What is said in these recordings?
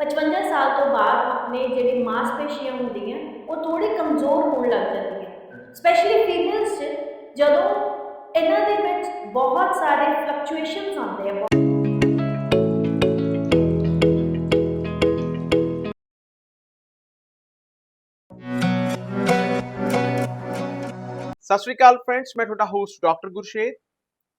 55 ਸਾਲ ਤੋਂ ਬਾਅਦ ਆਪਣੇ ਜਿਹੜੇ ਮਾਸਪੇਸ਼ੀਆਂ ਹੁੰਦੀਆਂ ਉਹ ਥੋੜੀ ਕਮਜ਼ੋਰ ਹੋਣ ਲੱਗ ਜਾਂਦੀਆਂ ਸਪੈਸ਼ਲੀ ਫੀਮੇਲਸ 'ਚ ਜਦੋਂ ਇਹਨਾਂ ਦੇ ਵਿੱਚ ਬਹੁਤ ਸਾਰੇ ਫਲਕਚੁਏਸ਼ਨਸ ਆਉਂਦੇ ਆ ਸਤਿ ਸ਼੍ਰੀ ਅਕਾਲ ਫਰੈਂਡਸ ਮੈਂ ਤੁਹਾਡਾ ਹੋਸਟ ਡਾਕਟਰ ਗੁਰਸ਼ੇਦ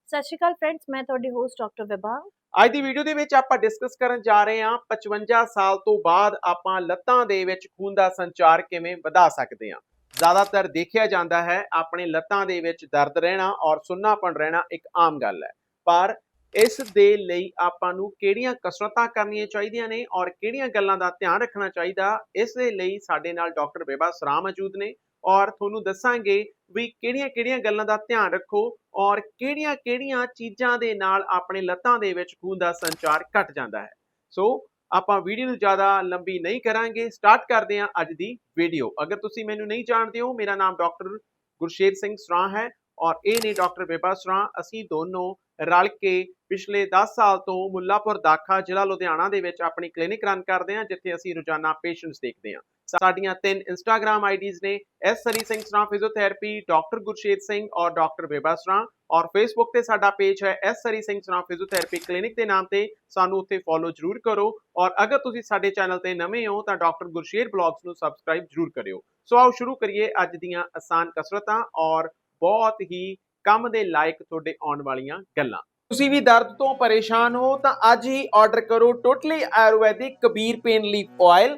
ਸਤਿ ਸ਼੍ਰੀ ਅਕਾਲ ਫਰੈਂਡਸ ਮੈਂ ਤੁਹਾਡੀ ਹੋਸਟ ਡਾਕਟਰ ਵਿਭਾ। ਅੱਜ ਦੀ ਵੀਡੀਓ ਦੇ ਵਿੱਚ ਆਪਾਂ ਡਿਸਕਸ ਕਰਨ ਜਾ ਰਹੇ ਹਾਂ 55 ਸਾਲ ਤੋਂ ਬਾਅਦ ਆਪਾਂ ਲੱਤਾਂ ਦੇ ਵਿੱਚ ਖੂਨ ਦਾ ਸੰਚਾਰ ਕਿਵੇਂ ਵਧਾ ਸਕਦੇ ਹਾਂ। ਜ਼ਿਆਦਾਤਰ ਦੇਖਿਆ ਜਾਂਦਾ ਹੈ, ਆਪਣੇ ਲੱਤਾਂ ਦੇ ਵਿੱਚ ਦਰਦ ਰਹਿਣਾ ਔਰ ਸੁੰਨਾਪਣ ਰਹਿਣਾ ਇੱਕ ਆਮ ਗੱਲ ਹੈ। ਪਰ ਇਸ ਦੇ ਲਈ ਆਪਾਂ ਨੂੰ ਕਿਹੜੀਆਂ ਕਸਰਤਾਂ ਕਰਨੀਆਂ ਚਾਹੀਦੀਆਂ ਨੇ ਔਰ ਕਿਹੜੀਆਂ ਗੱਲਾਂ ਦਾ ਧਿਆਨ ਰੱਖਣਾ ਚਾਹੀਦਾ, ਇਸ ਦੇ ਲਈ ਸਾਡੇ ਨਾਲ ਡਾਕਟਰ ਬੇਬਾ ਸਰਾ ਮੌਜੂਦ ਨੇ। ਔਰ ਤੁਹਾਨੂੰ ਦੱਸਾਂਗੇ ਵੀ ਕਿਹੜੀਆਂ-ਕਿਹੜੀਆਂ ਗੱਲਾਂ ਦਾ ਧਿਆਨ ਰੱਖੋ ਔਰ ਕਿਹੜੀਆਂ-ਕਿਹੜੀਆਂ ਚੀਜ਼ਾਂ ਦੇ ਨਾਲ ਆਪਣੇ ਲੱਤਾਂ ਦੇ ਵਿੱਚ ਖੂਨ ਦਾ ਸੰਚਾਰ ਘਟ ਜਾਂਦਾ ਹੈ। ਸੋ ਆਪਾਂ ਵੀਡੀਓ ਨੂੰ ਜ਼ਿਆਦਾ ਲੰਬੀ ਨਹੀਂ ਕਰਾਂਗੇ, ਸਟਾਰਟ ਕਰਦੇ ਹਾਂ ਅੱਜ ਦੀ ਵੀਡੀਓ। ਅਗਰ ਤੁਸੀਂ ਮੈਨੂੰ ਨਹੀਂ ਜਾਣਦੇ ਹੋ, ਮੇਰਾ ਨਾਮ ਡਾਕਟਰ ਗੁਰਸ਼ੇਰ ਸਿੰਘ ਸਰਾ ਹੈ ਔਰ ਇਹ ਨੇ ਡਾਕਟਰ ਬੇਬਾ ਸਰਾ। ਅਸੀਂ ਦੋਨੋਂ ਰਲ ਕੇ ਪਿਛਲੇ 10 ਸਾਲ ਤੋਂ ਮੁੱਲਾਪੁਰ ਦਾਖਾ ਜ਼ਿਲ੍ਹਾ ਲੁਧਿਆਣਾ ਦੇ ਵਿੱਚ ਆਪਣੀ ਕਲੀਨਿਕ ਰਨ ਕਰਦੇ ਹਾਂ, ਜਿੱਥੇ ਅਸੀਂ ਰੋਜ਼ਾਨਾ ਪੇਸ਼ੈਂਟਸ ਦੇਖਦੇ ਹਾਂ। ਸਾਡੀਆਂ ਤਿੰਨ ਇੰਸਟਾਗ੍ਰam ਆਈਡੀਜ਼ ਨੇ। S Sri Singh Sra physiotherapy doctor Gurshed Singh ਔਰ ਡਾਕਟਰ ਬੇਬਾ ਸਰਾ। ਔਰ ਫੇਸਬੁੱਕ ਤੇ ਸਾਡਾ ਪੇਜ ਹੈ S Sri Singh Sra physiotherapy clinic ਦੇ ਨਾਮ ਤੇ। ਸਾਨੂੰ ਉੱਥੇ ਫੋਲੋ ਜ਼ਰੂਰ ਕਰੋ। ਔਰ ਅਗਰ ਤੁਸੀਂ ਸਾਡੇ ਚੈਨਲ ਤੇ ਨਵੇਂ ਹੋ, ਤਾਂ ਡਾਕਟਰ ਗੁਰਸ਼ੇਰ ਬਲੌਗਸ ਨੂੰ ਸਬਸਕ੍ਰਾਈਬ ਜ਼ਰੂਰ ਕਰਿਓ। ਸੋ ਆਓ ਸ਼ੁਰੂ ਕਰੀਏ ਅੱਜ ਦੀਆਂ ਆਸਾਨ ਕਸਰਤਾਂ ਔਰ ਬਹੁਤ ਹੀ ਕੰਮ ਦੇ ਲਾਇਕ ਤੁਹਾਡੇ ਆਉਣ ਵਾਲੀਆਂ ਗੱਲਾਂ। ਤੁਸੀਂ ਵੀ ਦਰਦ ਤੋਂ ਪਰੇਸ਼ਾਨ ਹੋ, ਤਾਂ ਅੱਜ ਹੀ ਆਰਡਰ ਕਰੋ totally Ayurvedic Kabir pain leaf oil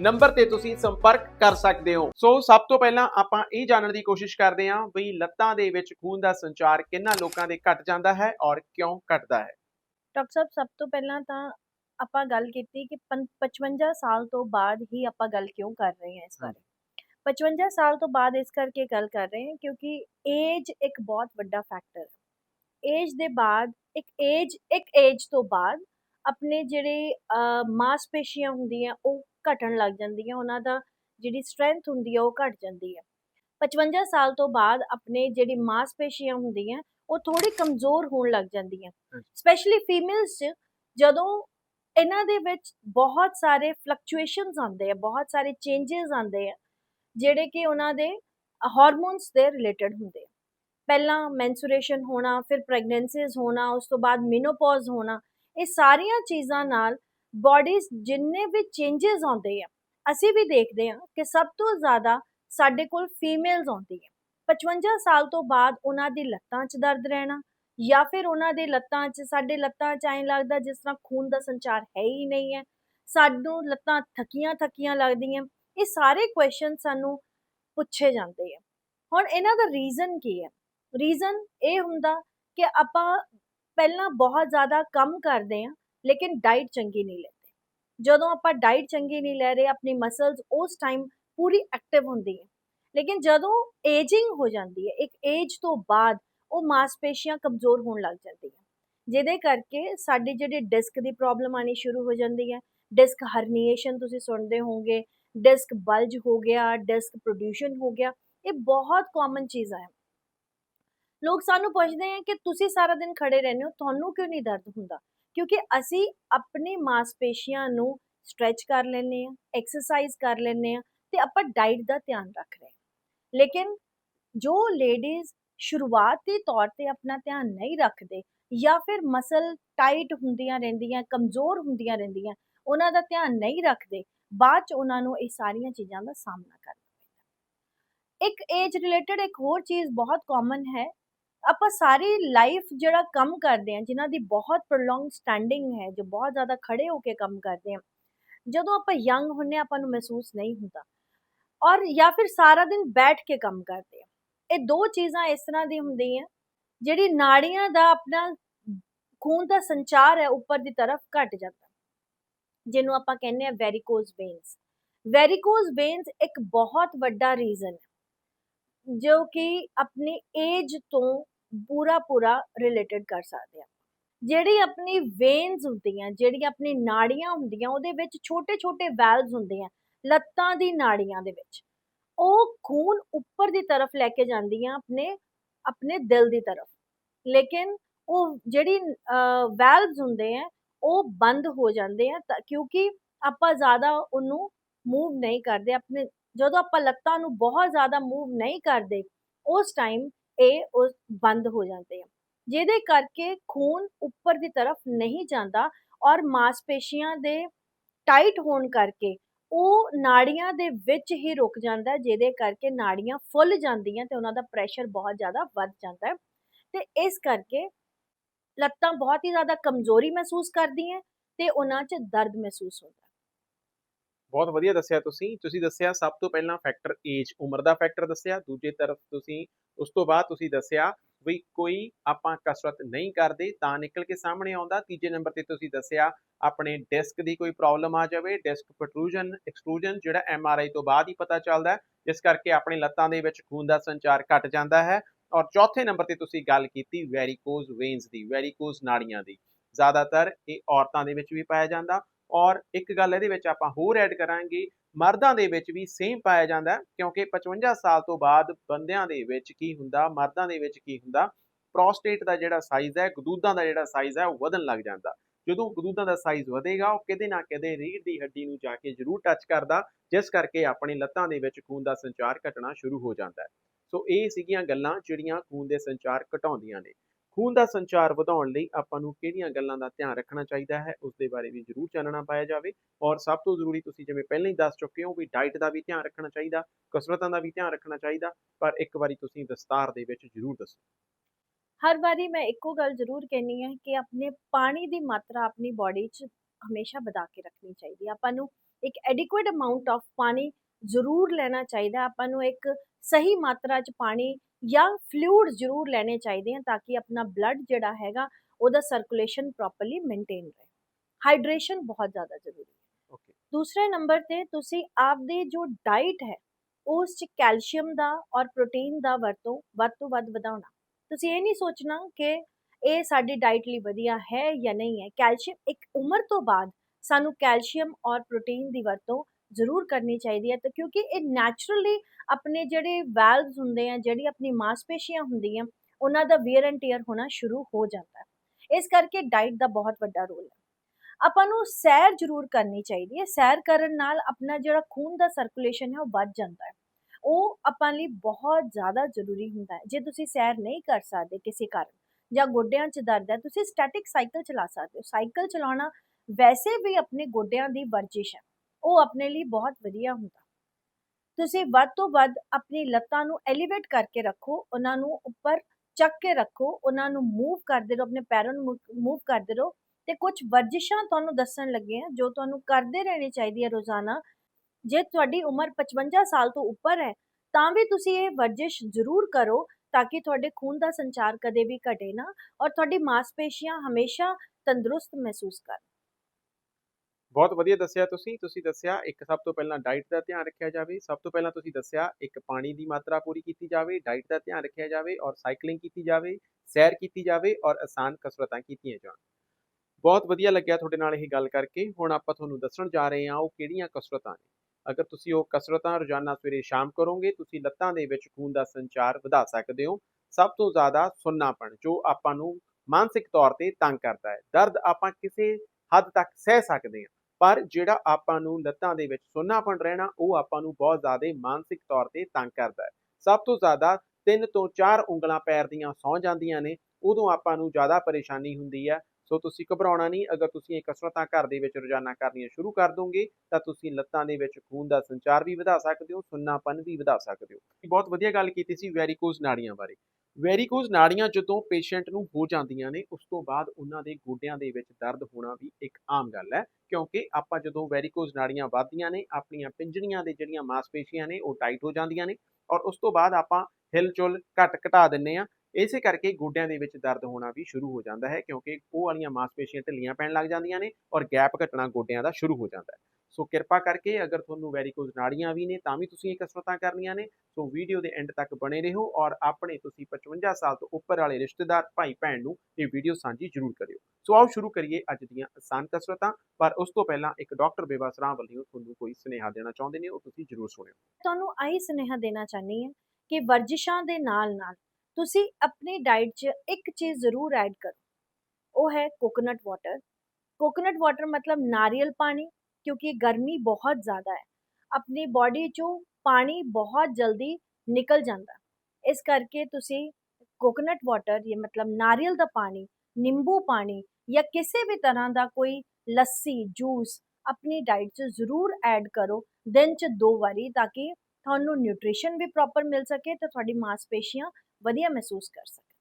number ਤੇ ਤੁਸੀਂ ਸੰਪਰਕ ਕਰ ਸਕਦੇ ਹੋ। ਸੋ ਸਭ ਤੋਂ ਪਹਿਲਾਂ ਆਪਾਂ ਇਹ ਜਾਣਨ ਦੀ ਕੋਸ਼ਿਸ਼ ਕਰਦੇ ਹਾਂ ਵੀ ਲੱਤਾਂ ਦੇ ਵਿੱਚ ਖੂਨ ਦਾ ਸੰਚਾਰ ਕਿੰਨਾ ਲੋਕਾਂ ਦੇ ਘਟ ਜਾਂਦਾ ਹੈ ਔਰ ਕਿਉਂ ਘਟਦਾ ਹੈ। ਡਾਕਟਰ ਸਾਹਿਬ ਸਭ ਤੋਂ ਪਹਿਲਾਂ ਤਾਂ ਆਪਾਂ ਗੱਲ ਕੀਤੀ ਕਿ ਪੰ- 55 ਸਾਲ ਤੋਂ ਬਾਅਦ ਹੀ ਆਪਾਂ ਗੱਲ ਕਿਉਂ ਕਰ ਰਹੇ ਹਾਂ ਇਸ ਬਾਰੇ। 55 ਸਾਲ ਤੋਂ ਬਾਅਦ ਇਸ ਕਰਕੇ ਗੱਲ ਕਰ ਰਹੇ ਹਾਂ ਕਿਉਂਕਿ ਏਜ ਇੱਕ ਬਹੁਤ ਵੱਡਾ ਫੈਕਟਰ ਹੈ। ਏਜ ਦੇ ਬਾਅਦ ਇੱਕ ਏਜ ਇੱਕ ਏਜ ਤੋਂ ਬਾਅਦ ਆਪਣੇ ਜਿਹੜੇ ਮਾਸਪੇਸ਼ੀਆਂ ਹੁੰਦੀਆਂ ਉਹ ਘਟਣ ਲੱਗ ਜਾਂਦੀਆਂ ਉਹਨਾਂ ਦਾ ਜਿਹੜੀ ਸਟਰੈਂਥ ਹੁੰਦੀ ਹੈ ਉਹ ਘਟ ਜਾਂਦੀ ਹੈ। 55 ਸਾਲ ਤੋਂ ਬਾਅਦ ਆਪਣੇ ਜਿਹੜੀ ਮਾਸਪੇਸ਼ੀਆਂ ਹੁੰਦੀਆਂ ਉਹ ਥੋੜੀ ਕਮਜ਼ੋਰ ਹੋਣ ਲੱਗ ਜਾਂਦੀਆਂ। ਸਪੈਸ਼ਲੀ ਫੀਮੇਲਸ 'ਚ ਜਦੋਂ ਇਹਨਾਂ ਦੇ ਵਿੱਚ ਬਹੁਤ ਸਾਰੇ ਫਲਕਚੁਏਸ਼ਨਸ ਆਉਂਦੇ ਆ ਬਹੁਤ ਸਾਰੇ ਚੇਂजेस ਆਉਂਦੇ ਆ ਜਿਹੜੇ ਕਿ ਉਹਨਾਂ ਦੇ ਹਾਰਮੋਨਸ ਦੇ ਰਿਲੇਟਡ ਹੁੰਦੇ ਆ। ਪਹਿਲਾਂ ਮੈਂਸੂਰੇਸ਼ਨ ਹੋਣਾ ਫਿਰ ਪ੍ਰੈਗਨੈਂਸੀਜ਼ ਹੋਣਾ ਉਸ ਤੋਂ ਬਾਅਦ ਮਿਨੋਪੌਜ਼ ਹੋਣਾ ਇਹ ਸਾਰੀਆਂ ਚੀਜ਼ਾਂ ਨਾਲ ਬਾਡੀਜ਼ ਜਿੰਨੇ ਵੀ ਚੇਂजेस ਆਉਂਦੇ ਆ, ਅਸੀਂ ਵੀ ਦੇਖਦੇ ਹਾਂ ਕਿ ਸਭ ਤੋਂ ਜ਼ਿਆਦਾ ਸਾਡੇ ਕੋਲ ਫੀਮੇਲਸ ਆਉਂਦੀ ਹੈ 55 ਸਾਲ ਤੋਂ ਬਾਅਦ ਉਹਨਾਂ ਦੀ ਲੱਤਾਂ 'ਚ ਦਰਦ ਰਹਿਣਾ ਜਾਂ ਫਿਰ ਉਹਨਾਂ ਦੇ ਲੱਤਾਂ 'ਚ, ਸਾਡੇ ਲੱਤਾਂ 'ਚ ਐਂ ਲੱਗਦਾ ਜਿਸ ਤਰ੍ਹਾਂ ਖੂਨ ਦਾ ਸੰਚਾਰ ਹੈ ਹੀ ਨਹੀਂ ਹੈ। ਸਾਨੂੰ ਲੱਤਾਂ ਥੱਕੀਆਂ ਥੱਕੀਆਂ ਲੱਗਦੀਆਂ, ਇਹ ਸਾਰੇ ਕੁਐਸਚਨ ਸਾਨੂੰ ਪੁੱਛੇ ਜਾਂਦੇ ਆ। ਹੁਣ ਇਹਨਾਂ ਦਾ ਰੀਜ਼ਨ ਕੀ ਹੈ? ਰੀਜ਼ਨ ਇਹ ਹੁੰਦਾ ਕਿ ਆਪਾਂ ਪਹਿਲਾਂ ਬਹੁਤ ਜ਼ਿਆਦਾ ਕੰਮ ਕਰਦੇ ਆ ਲੇਕਿਨ ਡਾਈਟ ਚੰਗੀ ਨਹੀਂ ਲੈਂਦੇ। ਜਦੋਂ ਆਪਾਂ ਡਾਈਟ ਚੰਗੀ ਨਹੀਂ ਲੈ ਰਹੇ, ਆਪਣੀ ਮਸਲਸ ਉਸ ਟਾਈਮ ਪੂਰੀ ਐਕਟਿਵ ਹੁੰਦੀ ਹੈ ਲੇਕਿਨ ਜਦੋਂ ਏਜਿੰਗ ਹੋ ਜਾਂਦੀ ਹੈ, ਇੱਕ ਏਜ ਤੋਂ ਬਾਅਦ ਉਹ ਮਾਸਪੇਸ਼ੀਆਂ ਕਮਜ਼ੋਰ ਹੋਣ ਲੱਗ ਜਾਂਦੀਆਂ। ਜਿਹਦੇ ਕਰਕੇ ਸਾਡੀ ਜਿਹੜੀ ਡਿਸਕ ਦੀ ਪ੍ਰੋਬਲਮ ਆਣੀ ਸ਼ੁਰੂ ਹੋ ਜਾਂਦੀ ਹੈ। ਡਿਸਕ ਹਰਨੀਏਸ਼ਨ ਤੁਸੀਂ ਸੁਣਦੇ ਹੋਵੋਗੇ ਡਿਸਕ ਬਲਜ ਹੋ ਗਿਆ ਡਿਸਕ ਪ੍ਰੋਡਿਊਸ਼ਨ ਹੋ ਗਿਆ, ਇਹ ਬਹੁਤ ਕਾਮਨ ਚੀਜ਼ਾਂ ਹੈ ਲੋਕ ਸਾਨੂੰ ਪੁੱਛਦੇ ਆ ਕਿ ਤੁਸੀਂ ਸਾਰਾ ਦਿਨ ਖੜੇ ਰਹਿੰਦੇ ਹੋ, ਤੁਹਾਨੂੰ ਕਿਉਂ ਨਹੀਂ ਦਰਦ ਹੁੰਦਾ? ਕਿਉਂਕਿ ਅਸੀਂ ਆਪਣੀ ਮਾਸਪੇਸ਼ੀਆਂ ਨੂੰ ਸਟ੍ਰੈਚ ਕਰ ਲੈਂਦੇ ਆ ਐਕਸਰਸਾਈਜ਼ ਕਰ ਲੈਂਦੇ ਆ ਤੇ ਆਪਾਂ ਡਾਈਟ ਦਾ ਧਿਆਨ ਰੱਖ ਰਹੇ ਹਾਂ। ਲੇਕਿਨ ਜੋ ਲੇਡੀਜ਼ ਸ਼ੁਰੂਆਤੀ ਤੌਰ ਤੇ ਆਪਣਾ ਧਿਆਨ ਨਹੀਂ ਰੱਖਦੇ ਜਾਂ ਫਿਰ ਮਸਲ ਟਾਈਟ ਹੁੰਦੀਆਂ ਰਹਿੰਦੀਆਂ, ਕਮਜ਼ੋਰ ਹੁੰਦੀਆਂ ਰਹਿੰਦੀਆਂ, ਉਹਨਾਂ ਦਾ ਧਿਆਨ ਨਹੀਂ ਰੱਖਦੇ, ਬਾਅਦ ਚ ਉਹਨਾਂ ਨੂੰ ਇਹ ਸਾਰੀਆਂ ਚੀਜ਼ਾਂ ਦਾ ਸਾਹਮਣਾ ਕਰਨਾ ਪੈਂਦਾ। ਇੱਕ ਏਜ ਰਿਲੇਟਡ ਇੱਕ ਹੋਰ ਚੀਜ਼ ਬਹੁਤ ਕਾਮਨ ਹੈ ਆਪਾਂ ਸਾਰੀ ਲਾਈਫ ਜਿਹੜਾ ਕੰਮ ਕਰਦੇ ਆ ਜਿਨ੍ਹਾਂ ਦੀ ਬਹੁਤ ਪ੍ਰੋਲੋਂਗ ਸਟੈਂਡਿੰਗ ਹੈ, ਜੋ ਬਹੁਤ ਜ਼ਿਆਦਾ ਖੜੇ ਹੋ ਕੇ ਕੰਮ ਕਰਦੇ ਆ ਜਦੋਂ ਆਪਾਂ ਯੰਗ ਹੁੰਨੇ ਆਪਾਂ ਨੂੰ ਮਹਿਸੂਸ ਨਹੀਂ ਹੁੰਦਾ। ਔਰ ਜਾਂ ਫਿਰ ਸਾਰਾ ਦਿਨ ਬੈਠ ਕੇ ਕੰਮ ਕਰਦੇ ਆ ਇਹ ਦੋ ਚੀਜ਼ਾਂ ਇਸ ਤਰ੍ਹਾਂ ਦੀ ਹੁੰਦੀਆਂ, ਜਿਹੜੀ ਨਾੜੀਆਂ ਦਾ ਆਪਣਾ ਖੂਨ ਦਾ ਸੰਚਾਰ ਹੈ, ਉੱਪਰ ਦੀ ਤਰਫ ਘਟ ਜਾਂਦਾ। ਜਿਹਨੂੰ ਆਪਾਂ ਕਹਿੰਦੇ ਆ ਵੈਰੀਕੋਜ਼ ਵੇਨਸ ਵੈਰੀਕੋਜ਼ ਵੇਨਸ ਇੱਕ ਬਹੁਤ ਵੱਡਾ ਰੀਜ਼ਨ ਹੈ, ਜੋ ਕਿ ਆਪਣੀ ਏਜ ਤੋਂ ਪੂਰਾ ਪੂਰਾ ਰਿਲੇਟਡ ਕਰ ਸਕਦੇ ਆ ਜਿਹੜੀ ਆਪਣੀ ਵੇਨਸ ਹੁੰਦੀਆਂ ਜਿਹੜੀਆਂ ਆਪਣੀ ਨਾੜੀਆਂ ਹੁੰਦੀਆਂ, ਉਹਦੇ ਵਿੱਚ ਛੋਟੇ ਛੋਟੇ ਵੈਲਵਸ ਹੁੰਦੇ ਆ, ਲੱਤਾਂ ਦੀ ਨਾੜੀਆਂ ਦੇ ਵਿੱਚ। ਉਹ ਖੂਨ ਉੱਪਰ ਦੀ ਤਰਫ ਲੈ ਕੇ ਜਾਂਦੀਆਂ ਆਪਣੇ ਆਪਣੇ ਦਿਲ ਦੀ ਤਰਫ। ਲੇਕਿਨ ਉਹ ਜਿਹੜੀ ਵੈਲਵਸ ਹੁੰਦੇ ਆ, ਉਹ ਬੰਦ ਹੋ ਜਾਂਦੇ ਆ ਕਿਉਂਕਿ ਆਪਾਂ ਜ਼ਿਆਦਾ ਉਹਨੂੰ ਮੂਵ ਨਹੀਂ ਕਰਦੇ, ਆਪਣੇ, ਜਦੋਂ ਆਪਾਂ ਲੱਤਾਂ ਨੂੰ ਬਹੁਤ ਜ਼ਿਆਦਾ ਮੂਵ ਨਹੀਂ ਕਰਦੇ, ਉਸ ਟਾਈਮ ਇਹ ਉਸ ਬੰਦ ਹੋ ਜਾਂਦੇ ਆ। ਜਿਹਦੇ ਕਰਕੇ ਖੂਨ ਉੱਪਰ ਦੀ ਤਰਫ ਨਹੀਂ ਜਾਂਦਾ ਔਰ ਮਾਸਪੇਸ਼ੀਆਂ ਦੇ ਟਾਈਟ ਹੋਣ ਕਰਕੇ ਉਹ ਨਾੜੀਆਂ ਦੇ ਵਿੱਚ ਹੀ ਰੁਕ ਜਾਂਦਾ ਹੈ, ਜਿਹਦੇ ਕਰਕੇ ਨਾੜੀਆਂ ਫੁੱਲ ਜਾਂਦੀਆਂ ਤੇ ਉਹਨਾਂ ਦਾ ਪ੍ਰੈਸ਼ਰ ਬਹੁਤ ਜ਼ਿਆਦਾ ਵੱਧ ਜਾਂਦਾ ਹੈ। ਤੇ ਇਸ ਕਰਕੇ ਲੱਤਾਂ ਬਹੁਤ ਹੀ ਜ਼ਿਆਦਾ ਕਮਜ਼ੋਰੀ ਮਹਿਸੂਸ ਕਰਦੀਆਂ ਤੇ ਉਹਨਾਂ 'ਚ ਦਰਦ ਮਹਿਸੂਸ ਹੁੰਦਾ ਬਹੁਤ ਵਧੀਆ ਦੱਸਿਆ ਤੁਸੀਂ। ਤੁਸੀਂ ਦੱਸਿਆ ਸਭ ਤੋਂ ਪਹਿਲਾਂ ਫੈਕਟਰ ਏਜ ਉਮਰ ਦਾ ਫੈਕਟਰ ਦੱਸਿਆ ਦੂਜੇ ਤਰਫ ਤੁਸੀਂ ਉਸ ਤੋਂ ਬਾਅਦ ਤੁਸੀਂ ਦੱਸਿਆ ਵੀ ਕੋਈ ਆਪਾਂ ਕਸਰਤ ਨਹੀਂ ਕਰਦੇ ਤਾਂ ਨਿਕਲ ਕੇ ਸਾਹਮਣੇ ਆਉਂਦਾ। ਤੀਜੇ ਨੰਬਰ ਤੇ ਤੁਸੀਂ ਦੱਸਿਆ ਆਪਣੇ ਡਿਸਕ ਦੀ ਕੋਈ ਪ੍ਰੋਬਲਮ ਆ ਜਾਵੇ ਡਿਸਕ ਪ੍ਰੋਟਰੂਜਨ ਐਕਸਟਰੂਜਨ ਜਿਹੜਾ ਐਮ ਆਰ ਆਈ ਤੋਂ ਬਾਅਦ ਹੀ ਪਤਾ ਚੱਲਦਾ ਹੈ, ਜਿਸ ਕਰਕੇ ਆਪਣੇ ਲੱਤਾਂ ਦੇ ਵਿੱਚ ਖੂਨ ਦਾ ਸੰਚਾਰ ਘਟ ਜਾਂਦਾ ਹੈ। ਔਰ ਚੌਥੇ ਨੰਬਰ ਤੇ ਤੁਸੀਂ ਗੱਲ ਕੀਤੀ ਵੈਰੀਕੋਜ਼ ਵੇਨਸ ਦੀ ਵੈਰੀਕੋਜ਼ ਨਾੜੀਆਂ ਦੀ। ਜ਼ਿਆਦਾਤਰ ਇਹ ਔਰਤਾਂ ਦੇ ਵਿੱਚ ਵੀ ਪਾਇਆ ਜਾਂਦਾ। ਔਰ ਇੱਕ ਗੱਲ ਇਹਦੇ ਵਿੱਚ ਆਪਾਂ ਹੋਰ ਐਡ ਕਰਾਂਗੇ, ਮਰਦਾਂ ਦੇ ਵਿੱਚ ਵੀ ਸੇਮ ਪਾਇਆ ਜਾਂਦਾ ਕਿਉਂਕਿ 55 ਸਾਲ ਤੋਂ ਬਾਅਦ ਬੰਦਿਆਂ ਦੇ ਵਿੱਚ ਕੀ ਹੁੰਦਾ, ਮਰਦਾਂ ਦੇ ਵਿੱਚ ਕੀ ਹੁੰਦਾ ਪ੍ਰੋਸਟੇਟ ਦਾ ਜਿਹੜਾ ਸਾਈਜ਼ ਹੈ, ਗਦੂਦਾਂ ਦਾ ਜਿਹੜਾ ਸਾਈਜ਼ ਹੈ, ਉਹ ਵਧਣ ਲੱਗ ਜਾਂਦਾ। ਜਦੋਂ ਗਦੂਦਾਂ ਦਾ ਸਾਈਜ਼ ਵਧੇਗਾ, ਉਹ ਕਿਤੇ ਨਾ ਕਿਤੇ ਰੀੜ੍ਹ ਦੀ ਹੱਡੀ ਨੂੰ ਜਾ ਕੇ ਜ਼ਰੂਰ ਟੱਚ ਕਰਦਾ, ਜਿਸ ਕਰਕੇ ਆਪਣੀ ਲੱਤਾਂ ਦੇ ਵਿੱਚ ਖੂਨ ਦਾ ਸੰਚਾਰ ਘਟਣਾ ਸ਼ੁਰੂ ਹੋ ਜਾਂਦਾ ਹੈ। ਸੋ ਇਹ ਸੀਗੀਆਂ ਗੱਲਾਂ ਜਿਹੜੀਆਂ ਖੂਨ ਦੇ ਸੰਚਾਰ ਘਟਾਉਂਦੀਆਂ ਨੇ। ਖੂਨ ਦਾ ਸੰਚਾਰ ਵਧਾਉਣ ਲਈ ਆਪਾਂ ਨੂੰ ਕਿਹੜੀਆਂ ਗੱਲਾਂ ਦਾ ਧਿਆਨ ਰੱਖਣਾ ਚਾਹੀਦਾ ਹੈ ਉਸ ਦੇ ਬਾਰੇ ਵੀ ਜ਼ਰੂਰ ਚਾਨਣਾ ਪਾਇਆ ਜਾਵੇ। ਔਰ ਸਭ ਤੋਂ ਜ਼ਰੂਰੀ ਤੁਸੀਂ ਜਿਵੇਂ ਪਹਿਲਾਂ ਹੀ ਦੱਸ ਚੁੱਕੇ ਹੋ ਵੀ ਡਾਈਟ ਦਾ ਵੀ ਧਿਆਨ ਰੱਖਣਾ ਚਾਹੀਦਾ, ਕਸਰਤਾਂ ਦਾ ਵੀ ਧਿਆਨ ਰੱਖਣਾ ਚਾਹੀਦਾ, ਪਰ ਇੱਕ ਵਾਰੀ ਤੁਸੀਂ ਵਿਸਤਾਰ ਦੇ ਵਿੱਚ ਜ਼ਰੂਰ ਦੱਸੋ। ਹਰ ਵਾਰੀ ਮੈਂ ਇੱਕੋ ਗੱਲ ਜ਼ਰੂਰ ਕਹਿਣੀ ਹੈ ਕਿ ਆਪਣੇ ਪਾਣੀ ਦੀ ਮਾਤਰਾ ਆਪਣੀ ਬਾਡੀ 'ਚ ਹਮੇਸ਼ਾ ਵਧਾ ਕੇ ਰੱਖਣੀ ਚਾਹੀਦੀ ਹੈ। ਆਪਾਂ ਨੂੰ ਇੱਕ ਐਡਿਕੁਏਟ ਅਮਾਉਂਟ ਆਫ ਪਾਣੀ ਜ਼ਰੂਰ ਲੈਣਾ ਚਾਹੀਦਾ ਆਪਾਂ ਨੂੰ ਇੱਕ ਸਹੀ ਮਾਤਰਾ 'ਚ ਪਾਣੀ ਜਾਂ ਫਲੂਇਡ ਜ਼ਰੂਰ ਲੈਣੇ ਚਾਹੀਦੇ ਆ ਤਾਂ ਕਿ ਆਪਣਾ ਬਲੱਡ ਜਿਹੜਾ ਹੈਗਾ ਉਹਦਾ ਸਰਕੂਲੇਸ਼ਨ ਪ੍ਰੋਪਰਲੀ ਮੇਨਟੇਨ ਰਹੇ। ਹਾਈਡਰੇਸ਼ਨ ਬਹੁਤ ਜ਼ਿਆਦਾ ਜ਼ਰੂਰੀ ਹੈ। ਓਕੇ ਦੂਸਰੇ ਨੰਬਰ ਤੇ ਤੁਸੀਂ ਆਪਦੇ ਜੋ ਡਾਈਟ ਹੈ ਉਸ 'ਚ ਕੈਲਸ਼ੀਅਮ ਦਾ ਔਰ ਪ੍ਰੋਟੀਨ ਦਾ ਵਰਤੋਂ ਵੱਧ ਤੋਂ ਵੱਧ ਵਧਾਉਣਾ। ਤੁਸੀਂ ਇਹ ਨਹੀਂ ਸੋਚਣਾ ਕਿ ਇਹ ਸਾਡੀ ਡਾਈਟ ਲਈ ਵਧੀਆ ਹੈ ਜਾਂ ਨਹੀਂ ਹੈ। ਕੈਲਸ਼ੀਅਮ ਇੱਕ ਉਮਰ ਤੋਂ ਬਾਅਦ ਸਾਨੂੰ ਕੈਲਸ਼ੀਅਮ ਔਰ ਪ੍ਰੋਟੀਨ ਦੀ ਵਰਤੋਂ ਜ਼ਰੂਰ ਕਰਨੀ ਚਾਹੀਦੀ ਹੈ ਤੇ ਕਿਉਂਕਿ ਇਹ ਨੈਚੁਰਲੀ ਆਪਣੇ ਜਿਹੜੇ ਵੈਲਵਸ ਹੁੰਦੇ ਆ, ਜਿਹੜੀ ਆਪਣੀ ਮਾਸਪੇਸ਼ੀਆਂ ਹੁੰਦੀਆਂ, ਉਹਨਾਂ ਦਾ ਵੀਅਰ ਐਂਡ ਟੀਅਰ ਹੋਣਾ ਸ਼ੁਰੂ ਹੋ ਜਾਂਦਾ ਹੈ। ਇਸ ਕਰਕੇ ਡਾਈਟ ਦਾ ਬਹੁਤ ਵੱਡਾ ਰੋਲ ਹੈ। ਆਪਾਂ ਨੂੰ ਸੈਰ ਜ਼ਰੂਰ ਕਰਨੀ ਚਾਹੀਦੀ ਹੈ। ਸੈਰ ਕਰਨ ਨਾਲ ਆਪਣਾ ਜਿਹੜਾ ਖੂਨ ਦਾ ਸਰਕੂਲੇਸ਼ਨ ਹੈ, ਉਹ ਵੱਧ ਜਾਂਦਾ ਹੈ। ਉਹ ਆਪਾਂ ਲਈ ਬਹੁਤ ਜ਼ਿਆਦਾ ਜ਼ਰੂਰੀ ਹੁੰਦਾ ਹੈ। ਜੇ ਤੁਸੀਂ ਸੈਰ ਨਹੀਂ ਕਰ ਸਕਦੇ ਕਿਸੇ ਕਾਰਨ ਜਾਂ ਗੋਡਿਆਂ 'ਚ ਦਰਦ ਹੈ, ਤੁਸੀਂ ਸਟੈਟਿਕ ਸਾਈਕਲ ਚਲਾ ਸਕਦੇ ਹੋ। ਸਾਈਕਲ ਚਲਾਉਣਾ ਵੈਸੇ ਵੀ ਆਪਣੇ ਗੋਡਿਆਂ ਦੀ ਵਰਜਿਸ਼ ਹੈ। ਉਹ ਆਪਣੇ ਲਈ ਬਹੁਤ ਵਧੀਆ ਹੁੰਦਾ। ਤੁਸੀਂ ਵੱਧ ਤੋਂ ਵੱਧ ਆਪਣੀ ਲੱਤਾਂ ਨੂੰ ਐਲੀਵੇਟ ਕਰਕੇ ਰੱਖੋ, ਉਹਨਾਂ ਨੂੰ ਉੱਪਰ ਚੱਕ ਕੇ ਰੱਖੋ, ਉਹਨਾਂ ਨੂੰ ਮੂਵ ਕਰਦੇ ਰਹੋ, ਆਪਣੇ ਪੈਰਾਂ ਨੂੰ ਮੂਵ ਕਰਦੇ ਰਹੋ ਤੇ ਕੁਝ ਵਰਜਿਸ਼ਾਂ ਤੁਹਾਨੂੰ ਦੱਸਣ ਲੱਗੇ ਆ ਜੋ ਤੁਹਾਨੂੰ ਕਰਦੇ ਰਹਿਣੀ ਚਾਹੀਦੀ ਹੈ ਰੋਜ਼ਾਨਾ। ਜੇ ਤੁਹਾਡੀ ਉਮਰ 55 ਸਾਲ ਤੋਂ ਉੱਪਰ ਹੈ, ਤਾਂ ਵੀ ਤੁਸੀਂ ਇਹ ਵਰਜਿਸ਼ ਜ਼ਰੂਰ ਕਰੋ ਤਾਂ ਕਿ ਤੁਹਾਡੇ ਖੂਨ ਦਾ ਸੰਚਾਰ ਕਦੇ ਵੀ ਘਟੇ ਨਾ ਔਰ ਤੁਹਾਡੀ ਮਾਸਪੇਸ਼ੀਆਂ ਹਮੇਸ਼ਾ ਤੰਦਰੁਸਤ ਮਹਿਸੂਸ ਕਰਨ। ਬਹੁਤ ਵਧੀਆ ਦੱਸਿਆ ਤੁਸੀਂ ਤੁਸੀਂ ਦੱਸਿਆ ਇੱਕ ਸਭ ਤੋਂ ਪਹਿਲਾਂ ਡਾਈਟ ਦਾ ਧਿਆਨ ਰੱਖਿਆ ਜਾਵੇ, ਸਭ ਤੋਂ ਪਹਿਲਾਂ ਤੁਸੀਂ ਦੱਸਿਆ ਇੱਕ ਪਾਣੀ ਦੀ ਮਾਤਰਾ ਪੂਰੀ ਕੀਤੀ ਜਾਵੇ ਡਾਈਟ ਦਾ ਧਿਆਨ ਰੱਖਿਆ ਜਾਵੇ ਔਰ ਸਾਈਕਲਿੰਗ ਕੀਤੀ ਜਾਵੇ, ਸੈਰ ਕੀਤੀ ਜਾਵੇ ਔਰ ਆਸਾਨ ਕਸਰਤਾਂ ਕੀਤੀਆਂ ਜਾਣ। ਬਹੁਤ ਵਧੀਆ ਲੱਗਿਆ ਤੁਹਾਡੇ ਨਾਲ ਇਹ ਗੱਲ ਕਰਕੇ, ਹੁਣ ਆਪਾਂ ਤੁਹਾਨੂੰ ਦੱਸਣ ਜਾ ਰਹੇ ਹਾਂ ਉਹ ਕਿਹੜੀਆਂ ਕਸਰਤਾਂ ਨੇ। ਅਗਰ ਤੁਸੀਂ ਉਹ ਕਸਰਤਾਂ ਰੋਜ਼ਾਨਾ ਸਵੇਰੇ ਸ਼ਾਮ ਕਰੋਗੇ, ਤੁਸੀਂ ਲੱਤਾਂ ਦੇ ਵਿੱਚ ਖੂਨ ਦਾ ਸੰਚਾਰ ਵਧਾ ਸਕਦੇ ਹੋ। ਸਭ ਤੋਂ ਜ਼ਿਆਦਾ ਸੁੰਨਾਪਣ, ਜੋ ਆਪਾਂ ਨੂੰ ਮਾਨਸਿਕ ਤੌਰ ਤੇ ਤੰਗ ਕਰਦਾ ਹੈ। ਦਰਦ ਆਪਾਂ ਕਿਸੇ ਹੱਦ ਤੱਕ ਸਹਿ ਸਕਦੇ ਹਾਂ। ਪਰ ਜਿਹੜਾ ਆਪਾਂ ਨੂੰ ਲੱਤਾਂ ਦੇ ਵਿੱਚ ਸੁੰਨਾਪਣ ਰਹਿਣਾ, ਉਹ ਆਪਾਂ ਨੂੰ ਬਹੁਤ ਜ਼ਿਆਦਾ ਮਾਨਸਿਕ ਤੌਰ ਤੇ ਤੰਗ ਕਰਦਾ ਹੈ। ਸਭ ਤੋਂ ਜ਼ਿਆਦਾ ਤਿੰਨ ਤੋਂ ਚਾਰ ਉਂਗਲਾਂ ਪੈਰ ਦੀਆਂ ਸੌ ਜਾਂਦੀਆਂ ਨੇ, ਉਦੋਂ ਆਪਾਂ ਨੂੰ ਜ਼ਿਆਦਾ ਪਰੇਸ਼ਾਨੀ ਹੁੰਦੀ ਹੈ। ਸੋ ਤੁਸੀਂ ਘਬਰਾਉਣਾ ਨਹੀਂ, ਅਗਰ ਤੁਸੀਂ ਇਹ ਕਸਰਤਾਂ ਘਰ ਦੇ ਵਿੱਚ ਰੋਜ਼ਾਨਾ ਕਰਨੀਆਂ ਸ਼ੁਰੂ ਕਰ ਦੋਗੇ, ਤਾਂ ਤੁਸੀਂ ਲੱਤਾਂ ਦੇ ਵਿੱਚ ਖੂਨ ਦਾ ਸੰਚਾਰ ਵੀ ਵਧਾ ਸਕਦੇ ਹੋ, ਸੁੰਨਾਪਨ ਵੀ ਵਧਾ ਸਕਦੇ ਹੋ। ਬਹੁਤ ਵਧੀਆ ਗੱਲ ਕੀਤੀ ਸੀ ਵੈਰੀਕੋਜ਼ ਨਾੜੀਆਂ ਬਾਰੇ। ਵੈਰੀਕੋਜ਼ ਨਾੜੀਆਂ ਜਦੋਂ ਪੇਸ਼ੈਂਟ ਨੂੰ ਹੋ ਜਾਂਦੀਆਂ ਨੇ, ਉਸ ਤੋਂ ਬਾਅਦ ਉਹਨਾਂ ਦੇ ਗੋਡਿਆਂ ਦੇ ਵਿੱਚ ਦਰਦ ਹੋਣਾ ਵੀ ਇੱਕ ਆਮ ਗੱਲ ਹੈ, ਕਿਉਂਕਿ ਆਪਾਂ ਜਦੋਂ ਵੈਰੀਕੋਜ਼ ਨਾੜੀਆਂ ਵੱਧਦੀਆਂ ਨੇ, ਆਪਣੀਆਂ ਪਿੰਜੜੀਆਂ ਦੇ ਜਿਹੜੀਆਂ ਮਾਸਪੇਸ਼ੀਆਂ ਨੇ, ਉਹ ਟਾਈਟ ਹੋ ਜਾਂਦੀਆਂ ਨੇ ਔਰ ਉਸ ਤੋਂ ਬਾਅਦ ਆਪਾਂ ਹਿਲਚੁਲ ਘਟ ਘਟਾ ਦਿੰਨੇ ਆ ਇਸੇ ਕਰਕੇ ਗੋਡਿਆਂ ਦੇ ਵਿੱਚ ਦਰਦ ਹੋਣਾ ਵੀ ਸ਼ੁਰੂ ਹੋ ਜਾਂਦਾ ਹੈ, ਕਿਉਂਕਿ ਉਹ ਵਾਲੀਆਂ ਮਾਸਪੇਸ਼ੀਆਂ ਢਿੱਲੀਆਂ ਪੈਣ ਲੱਗ ਜਾਂਦੀਆਂ ਨੇ ਔਰ ਗੈਪ ਘਟਣਾ ਗੋਡਿਆਂ ਦਾ ਸ਼ੁਰੂ ਹੋ ਜਾਂਦਾ ਹੈ। ਸੋ ਕਿਰਪਾ ਕਰਕੇ ਅਗਰ ਤੁਹਾਨੂੰ ਵੈਰੀਕੋਜ਼ ਨਾੜੀਆਂ ਵੀ ਨੇ, ਤਾਂ ਵੀ ਤੁਸੀਂ ਇਹ ਕਸਰਤਾਂ ਕਰਨੀਆਂ ਨੇ। ਸੋ ਵੀਡੀਓ ਦੇ ਐਂਡ ਤੱਕ ਬਣੇ ਰਹੋ ਔਰ ਆਪਣੇ ਤੁਸੀਂ 55 ਸਾਲ ਤੋਂ ਉੱਪਰ ਵਾਲੇ ਰਿਸ਼ਤੇਦਾਰ ਭਾਈ ਭੈਣ ਨੂੰ ਇਹ ਵੀਡੀਓ ਸਾਂਝੀ ਜ਼ਰੂਰ ਕਰਿਓ। ਸੋ ਆਓ ਸ਼ੁਰੂ ਕਰੀਏ ਅੱਜ ਦੀਆਂ ਆਸਾਨ ਕਸਰਤਾਂ, ਪਰ ਉਸ ਤੋਂ ਪਹਿਲਾਂ ਇੱਕ ਡਾਕਟਰ ਬੇਬਸਰਾ ਵੱਲੋਂ ਤੁਹਾਨੂੰ ਕੋਈ ਸੁਨੇਹਾ ਦੇਣਾ ਚਾਹੁੰਦੇ ਨੇ, ਉਹ ਤੁਸੀਂ ਜ਼ਰੂਰ ਸੁਣਿਓ। ਤੁਹਾਨੂੰ ਆਹੀ ਸੁਨੇਹਾ ਦੇਣਾ ਚਾਹਨੀ ਹਾਂ ਕਿ ਵਰਜਿਸ਼ਾਂ ਦੇ ਨਾਲ ਨਾਲ ਤੁਸੀਂ ਆਪਣੀ ਡਾਈਟ 'ਚ ਇੱਕ ਚੀਜ਼ ਜ਼ਰੂਰ ਐਡ ਕਰੋ। ਉਹ ਹੈ ਕੋਕੋਨਟ ਵਾਟਰ। ਕੋਕੋਨਟ ਵਾਟਰ ਮਤਲਬ ਨਾਰੀਅਲ ਪਾਣੀ ਕਿਉਂਕਿ ਗਰਮੀ ਬਹੁਤ ਜ਼ਿਆਦਾ ਹੈ ਆਪਣੀ ਬਾਡੀ 'ਚੋਂ ਪਾਣੀ ਬਹੁਤ ਜਲਦੀ ਨਿਕਲ ਜਾਂਦਾ ਇਸ ਕਰਕੇ ਤੁਸੀਂ ਕੋਕੋਨਟ ਵਾਟਰ ਇਹ ਮਤਲਬ ਨਾਰੀਅਲ ਦਾ ਪਾਣੀ ਨਿੰਬੂ ਪਾਣੀ ਜਾਂ ਕਿਸੇ ਵੀ ਤਰ੍ਹਾਂ ਦਾ ਕੋਈ ਲੱਸੀ ਜੂਸ ਆਪਣੀ ਡਾਈਟ 'ਚ ਜ਼ਰੂਰ ਐਡ ਕਰੋ ਦਿਨ 'ਚ ਦੋ ਵਾਰੀ ਤਾਂ ਕਿ ਤੁਹਾਨੂੰ ਨਿਊਟ੍ਰੀਸ਼ਨ ਵੀ ਪ੍ਰੋਪਰ ਮਿਲ ਸਕੇ ਤੇ ਤੁਹਾਡੀ ਮਾਸਪੇਸ਼ੀਆਂ ਵਧੀਆ ਮਹਿਸੂਸ ਕਰ ਸਕਣ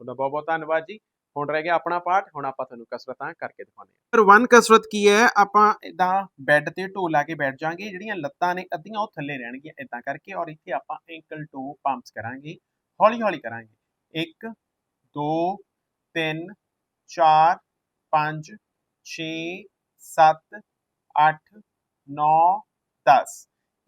ਤੁਹਾਡਾ ਬਹੁਤ ਬਹੁਤ ਧੰਨਵਾਦ ਜੀ ਹੁਣ ਰਹਿ ਗਿਆ ਆਪਣਾ ਪਾਠ, ਹੁਣ ਆਪਾਂ ਤੁਹਾਨੂੰ ਕਸਰਤਾਂ ਕਰਕੇ ਦਿਖਾਉਂਦੇ ਹਾਂ। ਨੰਬਰ 1 ਕਸਰਤ ਕੀ ਹੈ? ਆਪਾਂ ਇਦਾਂ ਬੈੱਡ ਤੇ ਢੋ ਲਾ ਕੇ ਬੈਠ ਜਾਾਂਗੇ ਜਿਹੜੀਆਂ ਲੱਤਾਂ ਨੇ ਅੱਧੀਆਂ ਉਹ ਥੱਲੇ ਰਹਿਣਗੀਆਂ ਇਦਾਂ ਕਰਕੇ ਔਰ ਇੱਥੇ ਆਪਾਂ ਐਂਕਲ ਟੂ ਪੰਪਸ ਕਰਾਂਗੇ ਹੌਲੀ ਹੌਲੀ ਕਰਾਂਗੇ। 1 2 3 4 5 6 7 8 9 10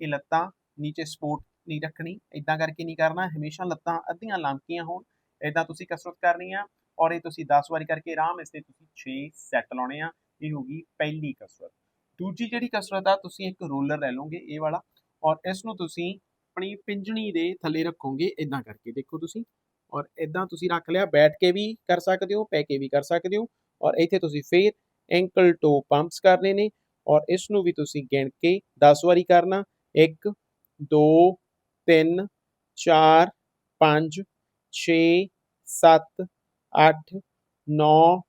ਇਹ ਲੱਤਾਂ ਨੀਚੇ ਸਪੋਰਟ ਨਹੀਂ ਰੱਖਣੀ ਇਦਾਂ ਕਰਕੇ ਨਹੀਂ ਕਰਨਾ, ਹਮੇਸ਼ਾ ਲੱਤਾਂ ਅੱਧੀਆਂ ਲੰਮਕੀਆਂ ਹੋਣ। ਇਦਾਂ ਤੁਸੀਂ ਕਸਰਤ ਕਰਨੀ ਆ ਔਰ ਇਹ ਤੁਸੀਂ 10 ਵਾਰੀ ਕਰਕੇ ਆਰਾਮ ਇਸ ਤੇ ਤੁਸੀਂ 6 ਸੈੱਟ ਲਾਉਣੇ ਆ, ਇਹ ਹੋ ਗਈ ਪਹਿਲੀ ਕਸਰਤ। ਦੂਜੀ ਜਿਹੜੀ ਕਸਰਤ ਆ, ਤੁਸੀਂ ਇੱਕ ਰੋਲਰ ਲੈ ਲਓਗੇ ਇਹ ਵਾਲਾ ਔਰ ਇਸ ਨੂੰ ਤੁਸੀਂ ਆਪਣੀ ਪਿੰਜਣੀ ਦੇ ਥੱਲੇ ਰੱਖੋਗੇ ਇਦਾਂ ਕਰਕੇ, ਦੇਖੋ ਤੁਸੀਂ। ਔਰ ਇਦਾਂ ਤੁਸੀਂ ਰੱਖ ਲਿਆ, ਬੈਠ ਕੇ ਵੀ ਕਰ ਸਕਦੇ ਹੋ, ਪੈ ਕੇ ਵੀ ਕਰ ਸਕਦੇ ਹੋ ਔਰ ਇੱਥੇ ਤੁਸੀਂ ਫੇਰ ਐਂਕਲ ਟੋ ਪੰਪਸ ਕਰਨੇ ਨੇ ਔਰ ਇਸ ਨੂੰ ਵੀ ਤੁਸੀਂ ਗਿਣ ਕੇ 10 ਵਾਰੀ ਕਰਨਾ। 1 2 3 4 5 6 7 8 9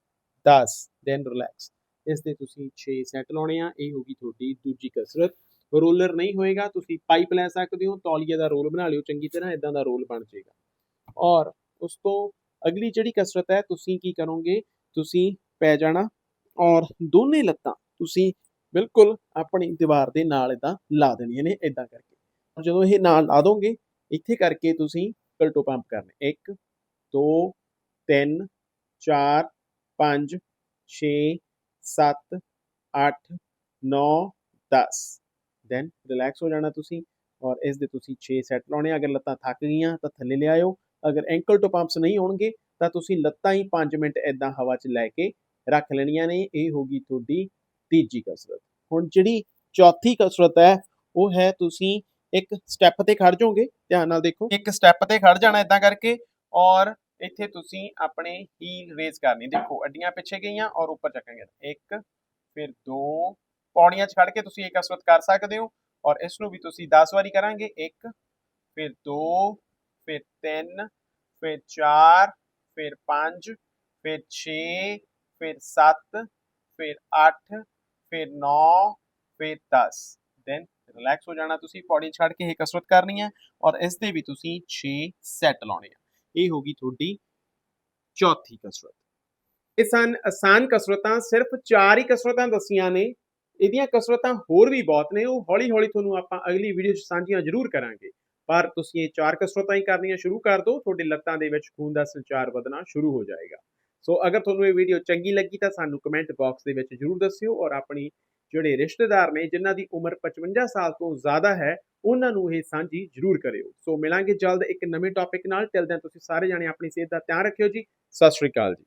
10 ਦੈਨ ਰਿਲੈਕਸ ਇਸ ਦੇ ਤੁਸੀਂ 6 ਸੈੱਟ ਲਾਉਣੇ ਆ, ਇਹ ਹੋਗੀ ਤੁਹਾਡੀ ਦੂਜੀ ਕਸਰਤ। ਰੋਲਰ ਨਹੀਂ ਹੋਏਗਾ, ਤੁਸੀਂ ਪਾਈਪ ਲੈ ਸਕਦੇ ਹੋ, ਤੌਲੀਏ ਦਾ ਰੋਲ ਬਣਾ ਲਿਓ, ਚੰਗੀ ਤਰ੍ਹਾਂ ਇਦਾਂ ਦਾ ਰੋਲ ਬਣ ਜਾਏਗਾ। ਔਰ ਉਸ ਤੋਂ ਅਗਲੀ ਜਿਹੜੀ ਕਸਰਤ ਹੈ, ਤੁਸੀਂ ਕੀ ਕਰੋਗੇ, ਤੁਸੀਂ ਪੈ ਜਾਣਾ ਔਰ ਦੋਨੇ ਲੱਤਾਂ ਤੁਸੀਂ ਬਿਲਕੁਲ ਆਪਣੀ ਦੀਵਾਰ ਦੇ ਨਾਲ ਇਦਾਂ ਲਾ ਦੇਣੀਆਂ ਨੇ ਇਦਾਂ ਕਰਕੇ। ਜਦੋਂ ਇਹ ਨਾਲ ਲਾ ਦੋਗੇ, ਇੱਥੇ ਕਰਕੇ ਤੁਸੀਂ ਕਲਟੋ ਪੰਪ ਕਰਨੇ। 1 2 3 4 5 6 7 8 9 10 ਦੈਨ ਰਿਲੈਕਸ ਹੋ ਜਾਣਾ ਤੁਸੀਂ ਔਰ ਇਸ ਦੇ ਤੁਸੀਂ 6 ਸੈੱਟ ਲਾਉਣੇ ਅਗਰ ਲੱਤਾਂ ਥੱਕ ਗਈਆਂ ਤਾਂ ਥੱਲੇ ਲਿਆਇਓ ਅਗਰ ਐਂਕਲ ਟੂ ਪੰਪਸ ਨਹੀਂ ਹੋਣਗੇ ਤਾਂ ਤੁਸੀਂ ਲੱਤਾਂ ਹੀ 5 ਮਿੰਟ ਇਦਾਂ ਹਵਾ 'ਚ ਲੈ ਕੇ ਰੱਖ ਲੈਣੀਆਂ ਨੇ। ਇਹ ਹੋਗੀ ਤੁਹਾਡੀ ਤੀਜੀ ਕਸਰਤ। ਹੁਣ ਜਿਹੜੀ ਚੌਥੀ ਕਸਰਤ ਹੈ, ਉਹ ਹੈ ਤੁਸੀਂ ਇੱਕ ਸਟੈਪ ਤੇ ਖੜ ਜਾਓਗੇ। ਧਿਆਨ ਨਾਲ ਦੇਖੋ। ਇੱਕ ਸਟੈਪ ਤੇ ਖੜ ਜਾਣਾ ਇਦਾਂ ਕਰਕੇ ਔਰ ਇੱਥੇ ਤੁਸੀਂ ਆਪਣੇ ਹੀਲ ਰੇਜ਼ ਕਰਨੀ। ਦੇਖੋ, ਅੱਡੀਆਂ ਪਿੱਛੇ ਗਈਆਂ ਔਰ ਉੱਪਰ ਚੱਕਾਂਗੇ ਇੱਕ, ਫਿਰ ਦੋ, ਪੌੜੀਆਂ 'ਚ ਖੜ ਕੇ ਤੁਸੀਂ ਇਹ ਕਸਰਤ ਕਰ ਸਕਦੇ ਹੋ ਔਰ ਇਸ ਨੂੰ ਵੀ ਤੁਸੀਂ 10 ਵਾਰੀ ਕਰਾਂਗੇ। ਇੱਕ, ਫਿਰ ਦੋ, ਫਿਰ ਤਿੰਨ, ਫਿਰ ਚਾਰ, ਫਿਰ ਪੰਜ, ਫਿਰ 6 ਫਿਰ 7 ਫਿਰ 8 ਫਿਰ 9 ਫਿਰ 10 ਦੈਨ ਰਿਲੈਕਸ ਹੋ ਜਾਣਾ ਤੁਸੀਂ। ਪੌੜੀ ਛੱਡ ਕੇ ਇਹ ਕਸਰਤ ਕਰਨੀ ਹੈ ਔਰ ਇਸ ਦੇ ਵੀ ਤੁਸੀਂ 6 ਸੈੱਟ ਲਾਉਣੇ ਆ। ਇਹ ਹੋਗੀ ਤੁਹਾਡੀ ਚੌਥੀ ਕਸਰਤ। ਇਹ ਸਨ ਆਸਾਨ ਕਸਰਤਾਂ, ਸਿਰਫ ਚਾਰ ਹੀ ਕਸਰਤਾਂ ਦੱਸੀਆਂ ਨੇ। ਇਹਦੀਆਂ ਕਸਰਤਾਂ ਹੋਰ ਵੀ ਬਹੁਤ ਨੇ, ਉਹ ਹੌਲੀ ਹੌਲੀ ਤੁਹਾਨੂੰ ਆਪਾਂ ਅਗਲੀ ਵੀਡੀਓ 'ਚ ਸਾਂਝੀਆਂ ਜ਼ਰੂਰ ਕਰਾਂਗੇ। ਪਰ ਤੁਸੀਂ ਇਹ ਚਾਰ ਕਸਰਤਾਂ ਹੀ ਕਰਨੀਆਂ ਸ਼ੁਰੂ ਕਰ ਦਿਓ, ਤੁਹਾਡੇ ਲੱਤਾਂ ਦੇ ਵਿੱਚ ਖੂਨ ਦਾ ਸੰਚਾਰ ਵਧਣਾ ਸ਼ੁਰੂ ਹੋ ਜਾਏਗਾ। ਸੋ ਅਗਰ ਤੁਹਾਨੂੰ ਇਹ ਵੀਡੀਓ ਚੰਗੀ ਲੱਗੀ ਤਾਂ ਸਾਨੂੰ ਕਮੈਂਟ ਬਾਕਸ ਦੇ ਵਿੱਚ ਜ਼ਰੂਰ ਦੱਸਿਓ ਔਰ ਆਪਣੀ ਜਿਹੜੇ ਰਿਸ਼ਤੇਦਾਰ ਨੇ, ਜਿਨ੍ਹਾਂ ਦੀ ਉਮਰ 55 ਸਾਲ ਤੋਂ ਜ਼ਿਆਦਾ ਹੈ ਉਹਨਾਂ ਨੂੰ ਇਹ ਸਾਂਝੀ ਜ਼ਰੂਰ ਕਰਿਓ। ਸੋ ਮਿਲਾਂਗੇ ਜਲਦ ਇੱਕ ਨਵੇਂ ਟੌਪਿਕ ਨਾਲ। ਟਿਲ ਦੈਨ ਤੁਸੀਂ ਸਾਰੇ ਜਾਣੇ ਆਪਣੀ ਸਿਹਤ ਦਾ ਧਿਆਨ ਰੱਖਿਓ ਜੀ। ਸਤਿ ਸ਼੍ਰੀ ਅਕਾਲ ਜੀ।